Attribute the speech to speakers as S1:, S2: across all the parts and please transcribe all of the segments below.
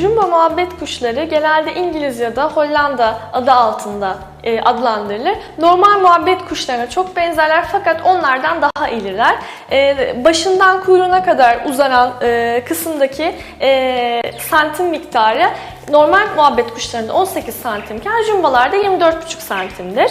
S1: Jumbo muhabbet kuşları genelde İngiliz ya da Hollanda adı altında e, adlandırılır. Normal muhabbet kuşlarına çok benzerler fakat onlardan daha iriler. E, başından kuyruğuna kadar uzanan e, kısımdaki santim miktarı normal muhabbet kuşlarında 18 santimken jumbolarda 24,5 santimdir.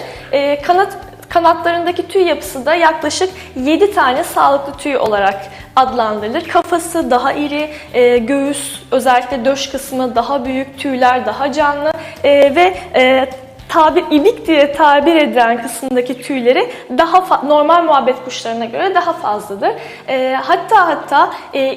S1: Kanat Kanatlarındaki tüy yapısı da yaklaşık 7 tane sağlıklı tüy olarak adlandırılır. Kafası daha iri, e, göğüs özellikle döş kısmı daha büyük, tüyler daha canlı e, ve e, tabir ibik diye tabir edilen kısımdaki tüyleri daha normal muhabbet kuşlarına göre daha fazladır. E, hatta hatta e,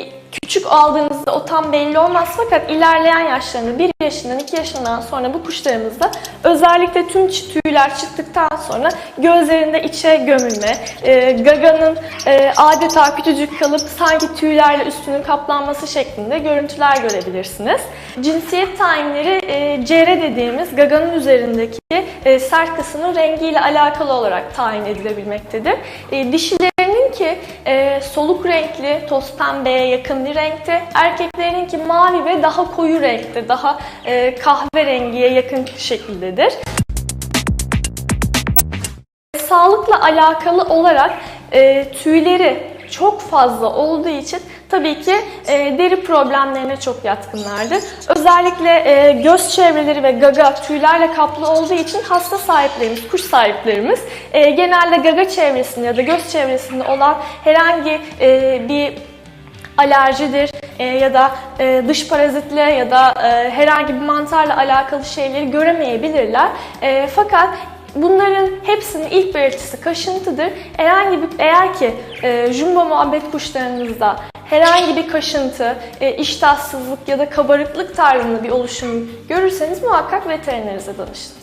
S1: küçük aldığınızda o tam belli olmaz fakat ilerleyen yaşlarında 1 yaşından 2 yaşından sonra bu kuşlarımızda özellikle tüm tüyler çıktıktan sonra gözlerinde içe gömülme, e, gaganın e, adeta küçücük kalıp sanki tüylerle üstünün kaplanması şeklinde görüntüler görebilirsiniz. Cinsiyet tayinleri e, CR dediğimiz gaganın üzerindeki e, sert kısmın rengiyle alakalı olarak tayin edilebilmektedir. E, dişilerinin ki e, soluk renkli, toz pembeye yakın bir renkte, erkeklerinin ki mavi ve daha koyu renkte, daha e, kahverengiye yakın şekildedir. Sağlıkla alakalı olarak e, tüyleri çok fazla olduğu için tabii ki e, deri problemlerine çok yatkınlardır. Özellikle e, göz çevreleri ve gaga tüylerle kaplı olduğu için hasta sahiplerimiz, kuş sahiplerimiz e, genelde gaga çevresinde ya da göz çevresinde olan herhangi e, bir alerjidir e, ya da e, dış parazitle ya da e, herhangi bir mantarla alakalı şeyleri göremeyebilirler. E, fakat Bunların hepsinin ilk belirtisi kaşıntıdır. Herhangi bir eğer ki e, jumbo muhabbet kuşlarınızda herhangi bir kaşıntı, e, iştahsızlık ya da kabarıklık tarzında bir oluşum görürseniz muhakkak veterinerinize danışın.